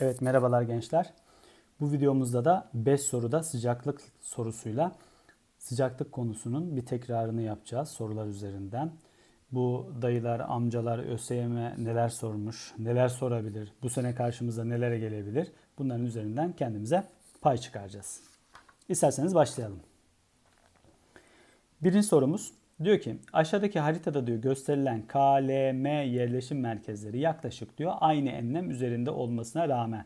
Evet merhabalar gençler. Bu videomuzda da 5 soruda sıcaklık sorusuyla sıcaklık konusunun bir tekrarını yapacağız sorular üzerinden. Bu dayılar, amcalar, ÖSYM neler sormuş, neler sorabilir, bu sene karşımıza nelere gelebilir bunların üzerinden kendimize pay çıkaracağız. İsterseniz başlayalım. Birinci sorumuz diyor ki aşağıdaki haritada diyor gösterilen KLM yerleşim merkezleri yaklaşık diyor aynı enlem üzerinde olmasına rağmen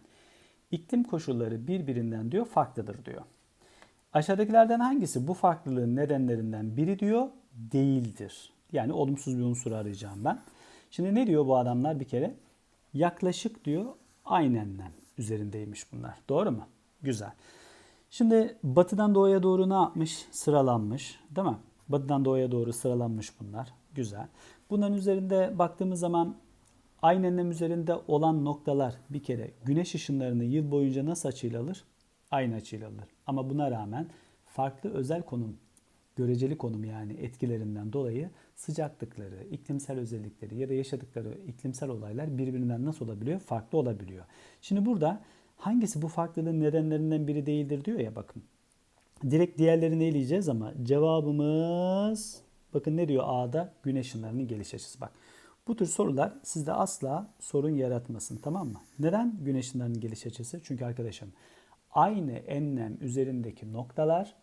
iklim koşulları birbirinden diyor farklıdır diyor. Aşağıdakilerden hangisi bu farklılığın nedenlerinden biri diyor değildir. Yani olumsuz bir unsur arayacağım ben. Şimdi ne diyor bu adamlar bir kere? Yaklaşık diyor aynı enlem üzerindeymiş bunlar. Doğru mu? Güzel. Şimdi batıdan doğuya doğru ne yapmış? Sıralanmış. Değil mi? Batıdan doğuya doğru sıralanmış bunlar. Güzel. Bunların üzerinde baktığımız zaman aynı enlem üzerinde olan noktalar bir kere güneş ışınlarını yıl boyunca nasıl açıyla alır? Aynı açıyla alır. Ama buna rağmen farklı özel konum, göreceli konum yani etkilerinden dolayı sıcaklıkları, iklimsel özellikleri ya da yaşadıkları iklimsel olaylar birbirinden nasıl olabiliyor? Farklı olabiliyor. Şimdi burada hangisi bu farklılığın nedenlerinden biri değildir diyor ya bakın. Direkt diğerlerini eleyeceğiz ama cevabımız bakın ne diyor A'da güneş ışınlarının geliş açısı bak. Bu tür sorular sizde asla sorun yaratmasın tamam mı? Neden güneş ışınlarının geliş açısı? Çünkü arkadaşım aynı enlem üzerindeki noktalar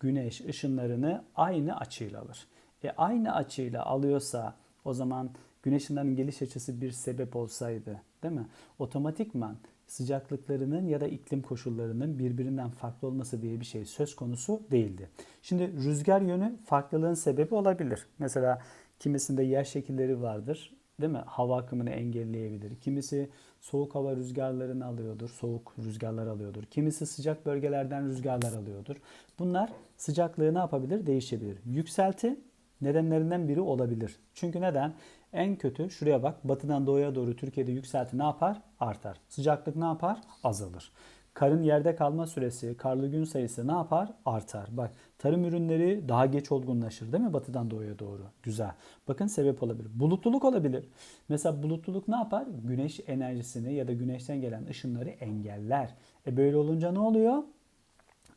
güneş ışınlarını aynı açıyla alır. E aynı açıyla alıyorsa o zaman güneş ışınlarının geliş açısı bir sebep olsaydı değil mi? Otomatikman sıcaklıklarının ya da iklim koşullarının birbirinden farklı olması diye bir şey söz konusu değildi. Şimdi rüzgar yönü farklılığın sebebi olabilir. Mesela kimisinde yer şekilleri vardır değil mi? Hava akımını engelleyebilir. Kimisi soğuk hava rüzgarlarını alıyordur, soğuk rüzgarlar alıyordur. Kimisi sıcak bölgelerden rüzgarlar alıyordur. Bunlar sıcaklığı ne yapabilir? Değişebilir. Yükselti nedenlerinden biri olabilir. Çünkü neden? En kötü şuraya bak batıdan doğuya doğru Türkiye'de yükselti ne yapar? Artar. Sıcaklık ne yapar? Azalır. Karın yerde kalma süresi, karlı gün sayısı ne yapar? Artar. Bak tarım ürünleri daha geç olgunlaşır değil mi batıdan doğuya doğru? Güzel. Bakın sebep olabilir. Bulutluluk olabilir. Mesela bulutluluk ne yapar? Güneş enerjisini ya da güneşten gelen ışınları engeller. E böyle olunca ne oluyor?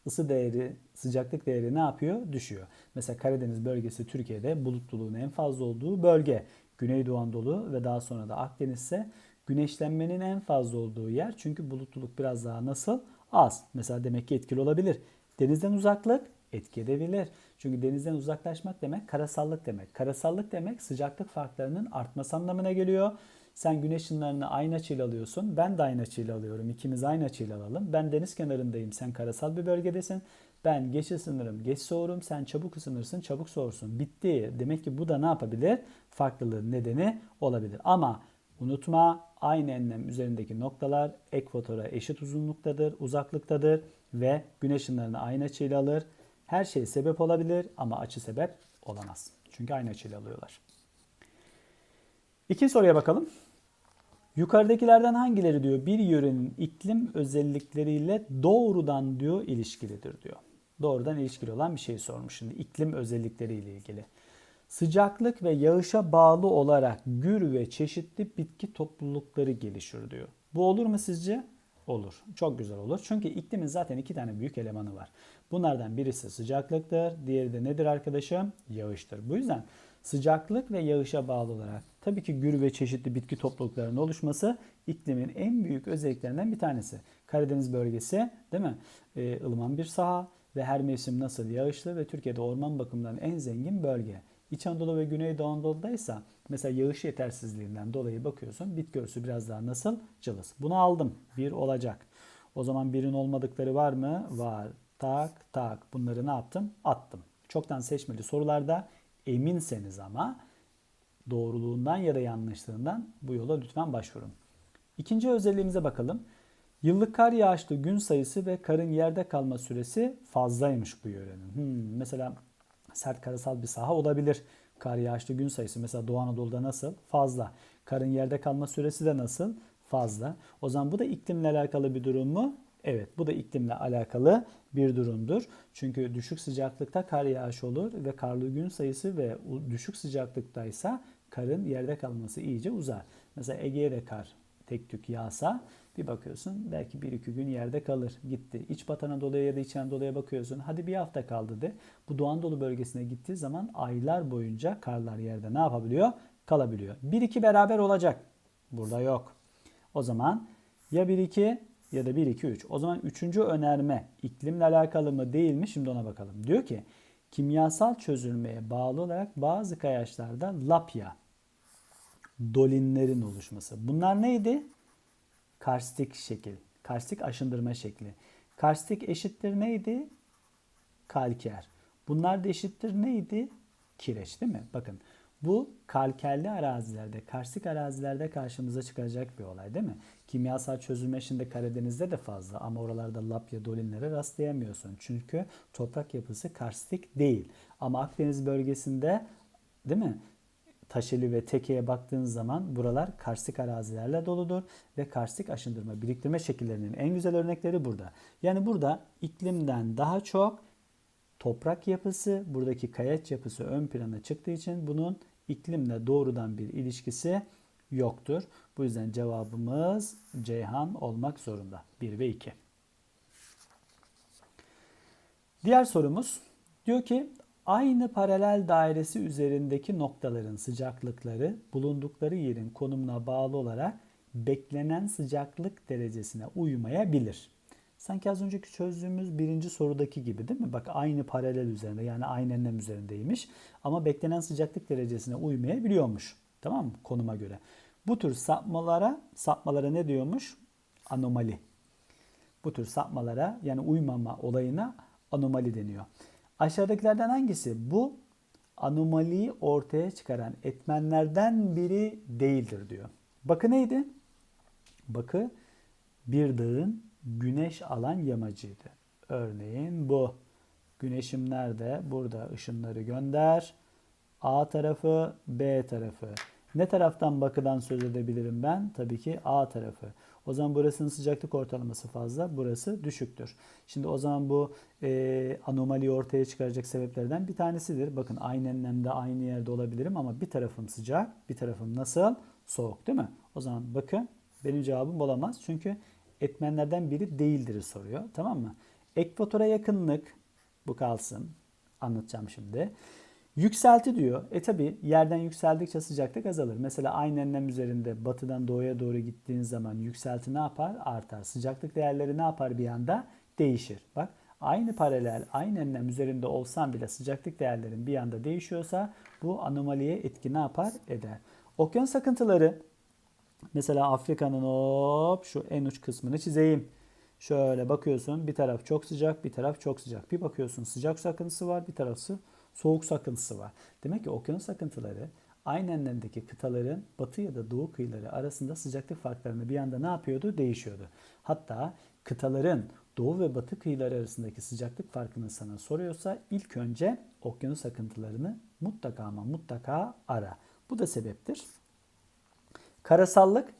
Isı değeri, sıcaklık değeri ne yapıyor? Düşüyor. Mesela Karadeniz bölgesi Türkiye'de bulutluluğun en fazla olduğu bölge. Güneydoğu Anadolu ve daha sonra da Akdeniz ise güneşlenmenin en fazla olduğu yer. Çünkü bulutluluk biraz daha nasıl? Az. Mesela demek ki etkili olabilir. Denizden uzaklık etki edebilir. Çünkü denizden uzaklaşmak demek karasallık demek. Karasallık demek sıcaklık farklarının artması anlamına geliyor. Sen güneş ışınlarını aynı açıyla alıyorsun. Ben de aynı açıyla alıyorum. İkimiz aynı açıyla alalım. Ben deniz kenarındayım. Sen karasal bir bölgedesin. Ben geç ısınırım, geç soğurum. Sen çabuk ısınırsın, çabuk soğursun. Bitti. Demek ki bu da ne yapabilir? Farklılığın nedeni olabilir. Ama unutma aynı enlem üzerindeki noktalar ekvatora eşit uzunluktadır, uzaklıktadır ve güneş ışınlarını aynı açıyla alır. Her şey sebep olabilir ama açı sebep olamaz. Çünkü aynı açıyla alıyorlar. İkinci soruya bakalım. Yukarıdakilerden hangileri diyor bir yörenin iklim özellikleriyle doğrudan diyor ilişkilidir diyor. Doğrudan ilişkili olan bir şey sormuş şimdi iklim özellikleriyle ilgili. Sıcaklık ve yağışa bağlı olarak gür ve çeşitli bitki toplulukları gelişir diyor. Bu olur mu sizce? Olur. Çok güzel olur. Çünkü iklimin zaten iki tane büyük elemanı var. Bunlardan birisi sıcaklıktır. Diğeri de nedir arkadaşım? Yağıştır. Bu yüzden sıcaklık ve yağışa bağlı olarak tabii ki gür ve çeşitli bitki topluluklarının oluşması iklimin en büyük özelliklerinden bir tanesi. Karadeniz bölgesi değil mi? Ee, ılıman bir saha ve her mevsim nasıl yağışlı ve Türkiye'de orman bakımından en zengin bölge. İç Anadolu ve Güneydoğu Anadolu'da ise mesela yağış yetersizliğinden dolayı bakıyorsun bitki örtüsü biraz daha nasıl? Cılız. Bunu aldım. Bir olacak. O zaman birin olmadıkları var mı? Var. Tak tak. Bunları ne yaptım? Attım. Çoktan seçmeli sorularda eminseniz ama doğruluğundan ya da yanlışlığından bu yola lütfen başvurun. İkinci özelliğimize bakalım. Yıllık kar yağışlı gün sayısı ve karın yerde kalma süresi fazlaymış bu yörenin. Hmm, mesela sert karasal bir saha olabilir. Kar yağışlı gün sayısı mesela Doğu Anadolu'da nasıl? Fazla. Karın yerde kalma süresi de nasıl? Fazla. O zaman bu da iklimle alakalı bir durum mu? Evet bu da iklimle alakalı bir durumdur. Çünkü düşük sıcaklıkta kar yağışı olur ve karlı gün sayısı ve düşük sıcaklıktaysa karın yerde kalması iyice uzar. Mesela Ege'ye kar tek tük yağsa bir bakıyorsun belki bir iki gün yerde kalır gitti. İç Batı Anadolu'ya ya da İç Anadolu'ya bakıyorsun hadi bir hafta kaldı de. Bu Doğu Anadolu bölgesine gittiği zaman aylar boyunca karlar yerde ne yapabiliyor? Kalabiliyor. Bir iki beraber olacak. Burada yok. O zaman ya 1-2 ya da 1-2-3. O zaman üçüncü önerme iklimle alakalı mı değil mi? Şimdi ona bakalım. Diyor ki kimyasal çözülmeye bağlı olarak bazı kayaçlarda lapya, dolinlerin oluşması. Bunlar neydi? Karstik şekil. Karstik aşındırma şekli. Karstik eşittir neydi? Kalker. Bunlar da eşittir neydi? Kireç değil mi? Bakın bu kalkerli arazilerde, karstik arazilerde karşımıza çıkacak bir olay değil mi? Kimyasal çözülme şimdi Karadeniz'de de fazla ama oralarda lapya dolinlere rastlayamıyorsun. Çünkü toprak yapısı karstik değil. Ama Akdeniz bölgesinde değil mi? Taşeli ve Teke'ye baktığınız zaman buralar karstik arazilerle doludur ve karstik aşındırma, biriktirme şekillerinin en güzel örnekleri burada. Yani burada iklimden daha çok toprak yapısı, buradaki kayaç yapısı ön plana çıktığı için bunun iklimle doğrudan bir ilişkisi yoktur. Bu yüzden cevabımız Ceyhan olmak zorunda. 1 ve 2. Diğer sorumuz diyor ki aynı paralel dairesi üzerindeki noktaların sıcaklıkları bulundukları yerin konumuna bağlı olarak beklenen sıcaklık derecesine uymayabilir. Sanki az önceki çözdüğümüz birinci sorudaki gibi değil mi? Bak aynı paralel üzerinde yani aynı enlem üzerindeymiş. Ama beklenen sıcaklık derecesine uymayabiliyormuş. Tamam mı? Konuma göre. Bu tür sapmalara, sapmalara ne diyormuş? Anomali. Bu tür sapmalara yani uymama olayına anomali deniyor. Aşağıdakilerden hangisi bu anomaliyi ortaya çıkaran etmenlerden biri değildir diyor. Bakı neydi? Bakı bir dağın güneş alan yamacıydı. Örneğin bu. Güneşim nerede? Burada ışınları gönder. A tarafı, B tarafı. Ne taraftan bakıdan söz edebilirim ben? Tabii ki A tarafı. O zaman burasının sıcaklık ortalaması fazla, burası düşüktür. Şimdi o zaman bu e, anomaliyi ortaya çıkaracak sebeplerden bir tanesidir. Bakın aynı enlemde aynı yerde olabilirim ama bir tarafım sıcak, bir tarafım nasıl? Soğuk değil mi? O zaman bakın benim cevabım olamaz. Çünkü etmenlerden biri değildir soruyor. Tamam mı? Ekvatora yakınlık bu kalsın. Anlatacağım şimdi. Yükselti diyor. E tabi yerden yükseldikçe sıcaklık azalır. Mesela aynı enlem üzerinde batıdan doğuya doğru gittiğin zaman yükselti ne yapar? Artar. Sıcaklık değerleri ne yapar bir anda? Değişir. Bak aynı paralel, aynı enlem üzerinde olsan bile sıcaklık değerlerin bir anda değişiyorsa bu anomaliye etki ne yapar? Eder. Okyanus akıntıları Mesela Afrika'nın hop şu en uç kısmını çizeyim. Şöyle bakıyorsun bir taraf çok sıcak bir taraf çok sıcak. Bir bakıyorsun sıcak su akıntısı var bir tarafı soğuk su akıntısı var. Demek ki okyanus akıntıları aynı enlemdeki kıtaların batı ya da doğu kıyıları arasında sıcaklık farklarını bir anda ne yapıyordu? Değişiyordu. Hatta kıtaların doğu ve batı kıyıları arasındaki sıcaklık farkını sana soruyorsa ilk önce okyanus akıntılarını mutlaka ama mutlaka ara. Bu da sebeptir. Karasallık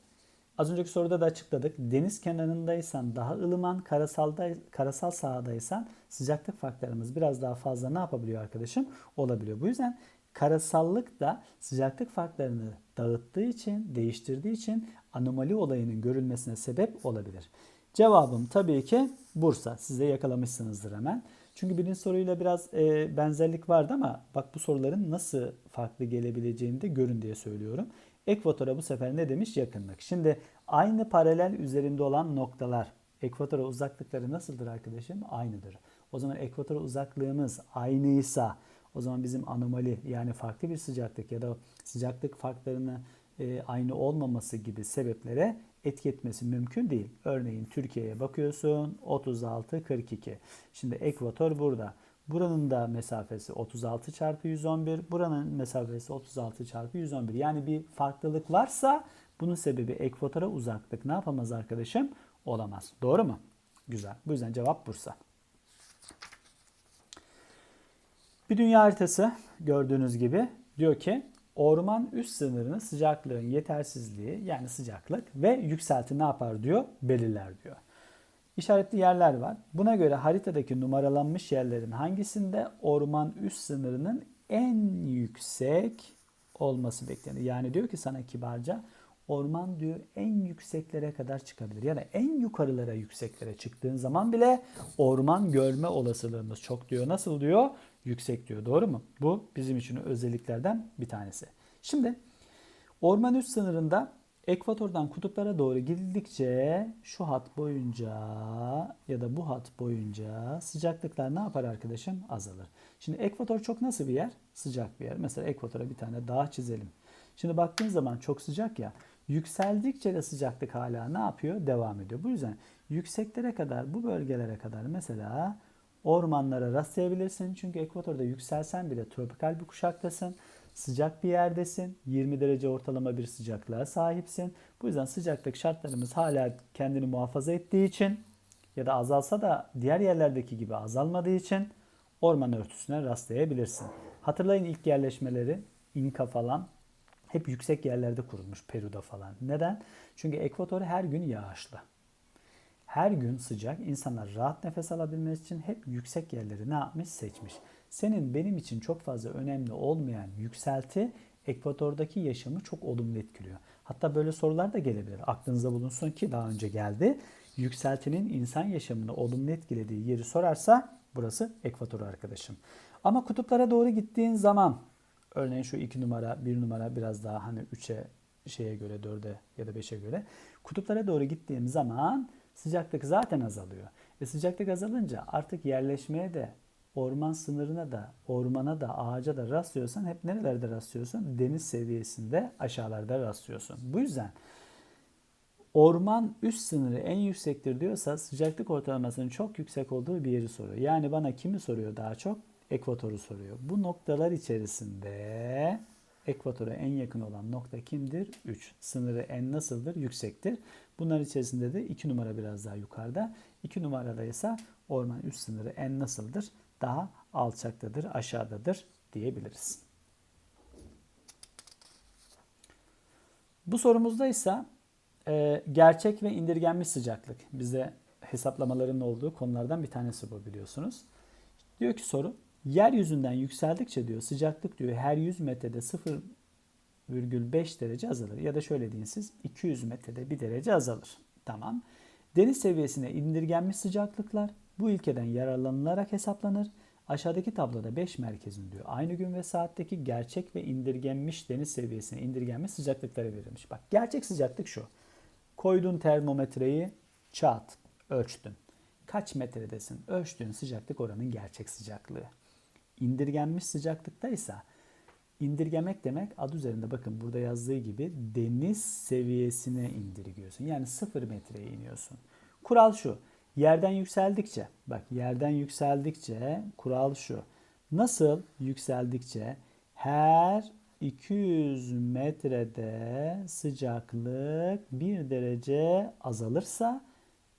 az önceki soruda da açıkladık. Deniz kenarındaysan daha ılıman, karasalda, karasal sahadaysan sıcaklık farklarımız biraz daha fazla ne yapabiliyor arkadaşım? Olabiliyor. Bu yüzden karasallık da sıcaklık farklarını dağıttığı için, değiştirdiği için anomali olayının görülmesine sebep olabilir. Cevabım tabii ki Bursa. Siz de yakalamışsınızdır hemen. Çünkü birinci soruyla biraz e, benzerlik vardı ama bak bu soruların nasıl farklı gelebileceğini de görün diye söylüyorum. Ekvatora bu sefer ne demiş? Yakınlık. Şimdi aynı paralel üzerinde olan noktalar ekvatora uzaklıkları nasıldır arkadaşım? Aynıdır. O zaman ekvatora uzaklığımız aynıysa o zaman bizim anomali yani farklı bir sıcaklık ya da sıcaklık farklarını e, aynı olmaması gibi sebeplere etki etmesi mümkün değil. Örneğin Türkiye'ye bakıyorsun 36-42. Şimdi ekvator burada. Buranın da mesafesi 36 çarpı 111. Buranın mesafesi 36 çarpı 111. Yani bir farklılık varsa bunun sebebi ekvatora uzaklık. Ne yapamaz arkadaşım? Olamaz. Doğru mu? Güzel. Bu yüzden cevap Bursa. Bir dünya haritası gördüğünüz gibi diyor ki orman üst sınırını sıcaklığın yetersizliği yani sıcaklık ve yükselti ne yapar diyor? Belirler diyor işaretli yerler var. Buna göre haritadaki numaralanmış yerlerin hangisinde orman üst sınırının en yüksek olması beklenir. Yani diyor ki sana kibarca orman diyor en yükseklere kadar çıkabilir. Yani en yukarılara yükseklere çıktığın zaman bile orman görme olasılığımız çok diyor. Nasıl diyor? Yüksek diyor. Doğru mu? Bu bizim için özelliklerden bir tanesi. Şimdi orman üst sınırında ekvatordan kutuplara doğru gidildikçe şu hat boyunca ya da bu hat boyunca sıcaklıklar ne yapar arkadaşım? Azalır. Şimdi ekvator çok nasıl bir yer? Sıcak bir yer. Mesela ekvatora bir tane dağ çizelim. Şimdi baktığın zaman çok sıcak ya. Yükseldikçe de sıcaklık hala ne yapıyor? Devam ediyor. Bu yüzden yükseklere kadar, bu bölgelere kadar mesela ormanlara rastlayabilirsin. Çünkü ekvatorda yükselsen bile tropikal bir kuşaktasın. Sıcak bir yerdesin. 20 derece ortalama bir sıcaklığa sahipsin. Bu yüzden sıcaklık şartlarımız hala kendini muhafaza ettiği için ya da azalsa da diğer yerlerdeki gibi azalmadığı için orman örtüsüne rastlayabilirsin. Hatırlayın ilk yerleşmeleri İnka falan hep yüksek yerlerde kurulmuş Peru'da falan. Neden? Çünkü ekvator her gün yağışlı. Her gün sıcak. İnsanlar rahat nefes alabilmesi için hep yüksek yerleri ne yapmış? Seçmiş. Senin benim için çok fazla önemli olmayan yükselti ekvatordaki yaşamı çok olumlu etkiliyor. Hatta böyle sorular da gelebilir. Aklınızda bulunsun ki daha önce geldi. Yükseltinin insan yaşamını olumlu etkilediği yeri sorarsa burası ekvator arkadaşım. Ama kutuplara doğru gittiğin zaman örneğin şu 2 numara, 1 numara biraz daha hani 3'e şeye göre 4'e ya da 5'e göre kutuplara doğru gittiğim zaman sıcaklık zaten azalıyor. E sıcaklık azalınca artık yerleşmeye de orman sınırına da, ormana da, ağaca da rastlıyorsan hep nerelerde rastlıyorsun? Deniz seviyesinde aşağılarda rastlıyorsun. Bu yüzden orman üst sınırı en yüksektir diyorsa sıcaklık ortalamasının çok yüksek olduğu bir yeri soruyor. Yani bana kimi soruyor daha çok? Ekvatoru soruyor. Bu noktalar içerisinde ekvatora en yakın olan nokta kimdir? 3. Sınırı en nasıldır? Yüksektir. Bunlar içerisinde de 2 numara biraz daha yukarıda. 2 numarada ise orman üst sınırı en nasıldır? Daha alçaktadır, aşağıdadır diyebiliriz. Bu sorumuzda ise e, gerçek ve indirgenmiş sıcaklık. Bize hesaplamaların olduğu konulardan bir tanesi bu biliyorsunuz. Diyor ki soru Yeryüzünden yükseldikçe diyor sıcaklık diyor her 100 metrede 0,5 derece azalır. Ya da şöyle deyin siz 200 metrede 1 derece azalır. Tamam. Deniz seviyesine indirgenmiş sıcaklıklar bu ilkeden yararlanılarak hesaplanır. Aşağıdaki tabloda 5 merkezin diyor aynı gün ve saatteki gerçek ve indirgenmiş deniz seviyesine indirgenmiş sıcaklıkları verilmiş. Bak gerçek sıcaklık şu. Koydun termometreyi çat ölçtün. Kaç metredesin? Ölçtüğün sıcaklık oranın gerçek sıcaklığı. İndirgenmiş sıcaklıkta ise indirgemek demek adı üzerinde bakın burada yazdığı gibi deniz seviyesine indirgiyorsun. Yani sıfır metreye iniyorsun. Kural şu. Yerden yükseldikçe bak yerden yükseldikçe kural şu. Nasıl yükseldikçe her 200 metrede sıcaklık 1 derece azalırsa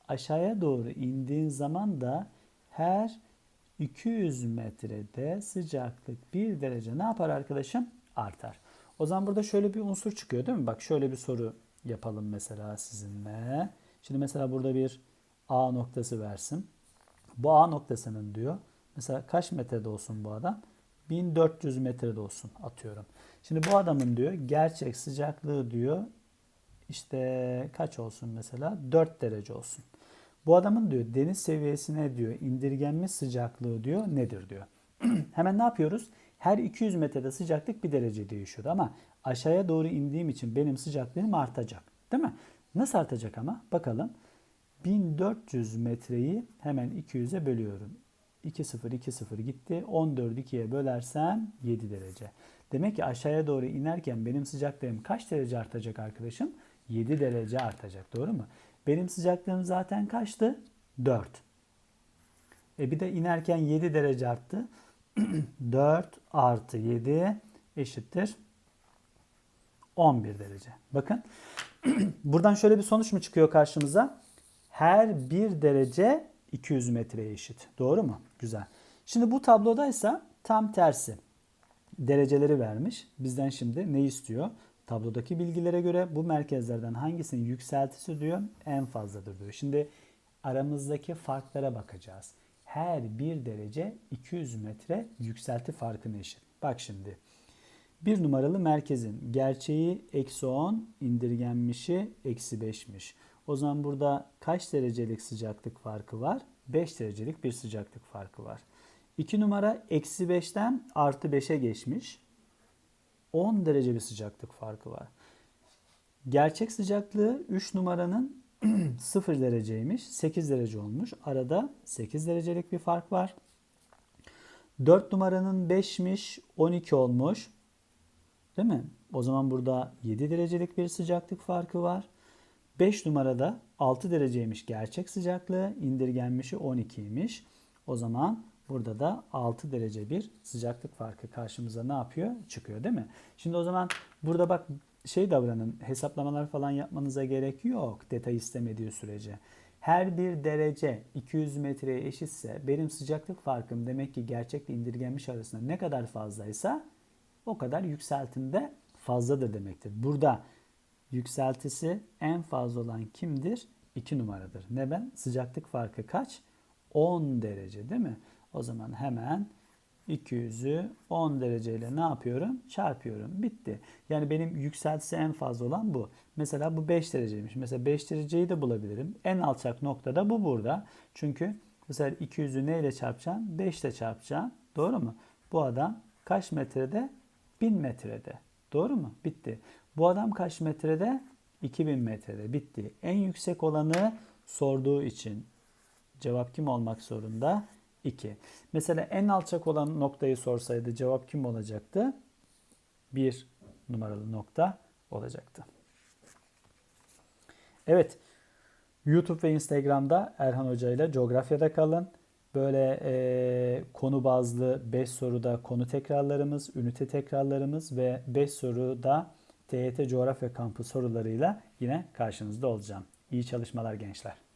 aşağıya doğru indiğin zaman da her 200 metrede sıcaklık 1 derece ne yapar arkadaşım? Artar. O zaman burada şöyle bir unsur çıkıyor değil mi? Bak şöyle bir soru yapalım mesela sizinle. Şimdi mesela burada bir A noktası versin. Bu A noktasının diyor. Mesela kaç metrede olsun bu adam? 1400 metrede olsun atıyorum. Şimdi bu adamın diyor gerçek sıcaklığı diyor işte kaç olsun mesela? 4 derece olsun. Bu adamın diyor deniz seviyesine diyor indirgenmiş sıcaklığı diyor nedir diyor. Hemen ne yapıyoruz? Her 200 metrede sıcaklık bir derece değişiyor ama aşağıya doğru indiğim için benim sıcaklığım artacak. Değil mi? Nasıl artacak ama? Bakalım. 1400 metreyi hemen 200'e bölüyorum. 2 0 2 0 gitti. 14 2'ye bölersem 7 derece. Demek ki aşağıya doğru inerken benim sıcaklığım kaç derece artacak arkadaşım? 7 derece artacak. Doğru mu? Benim sıcaklığım zaten kaçtı? 4. E bir de inerken 7 derece arttı. 4 artı 7 eşittir 11 derece. Bakın buradan şöyle bir sonuç mu çıkıyor karşımıza? Her 1 derece 200 metreye eşit. Doğru mu? Güzel. Şimdi bu tabloda ise tam tersi. Dereceleri vermiş. Bizden şimdi ne istiyor? Tablodaki bilgilere göre bu merkezlerden hangisinin yükseltisi diyor en fazladır diyor. Şimdi aramızdaki farklara bakacağız. Her bir derece 200 metre yükselti farkını eşit. Bak şimdi Bir numaralı merkezin gerçeği eksi 10, indirgenmişi eksi 5'miş. O zaman burada kaç derecelik sıcaklık farkı var? 5 derecelik bir sıcaklık farkı var. 2 numara eksi 5'ten artı 5'e geçmiş. 10 derece bir sıcaklık farkı var. Gerçek sıcaklığı 3 numaranın 0 dereceymiş. 8 derece olmuş. Arada 8 derecelik bir fark var. 4 numaranın 5'miş 12 olmuş. Değil mi? O zaman burada 7 derecelik bir sıcaklık farkı var. 5 numarada 6 dereceymiş gerçek sıcaklığı. indirgenmişi 12'ymiş. O zaman burada da 6 derece bir sıcaklık farkı karşımıza ne yapıyor? Çıkıyor değil mi? Şimdi o zaman burada bak şey davranın hesaplamalar falan yapmanıza gerek yok detay istemediği sürece. Her bir derece 200 metreye eşitse benim sıcaklık farkım demek ki gerçekle indirgenmiş arasında ne kadar fazlaysa o kadar yükseltimde fazladır demektir. Burada yükseltisi en fazla olan kimdir? 2 numaradır. Neden? Sıcaklık farkı kaç? 10 derece değil mi? O zaman hemen 200'ü 10 dereceyle ne yapıyorum? Çarpıyorum. Bitti. Yani benim yükseltisi en fazla olan bu. Mesela bu 5 dereceymiş. Mesela 5 dereceyi de bulabilirim. En alçak noktada bu burada. Çünkü mesela 200'ü neyle çarpacağım? 5 ile çarpacağım. Doğru mu? Bu adam kaç metrede? 1000 metrede. Doğru mu? Bitti. Bu adam kaç metrede? 2000 metrede. Bitti. En yüksek olanı sorduğu için cevap kim olmak zorunda? 2. Mesela en alçak olan noktayı sorsaydı cevap kim olacaktı? 1 numaralı nokta olacaktı. Evet. YouTube ve Instagram'da Erhan Hoca ile coğrafyada kalın. Böyle e, konu bazlı 5 soruda konu tekrarlarımız, ünite tekrarlarımız ve 5 soruda TYT Coğrafya Kampı sorularıyla yine karşınızda olacağım. İyi çalışmalar gençler.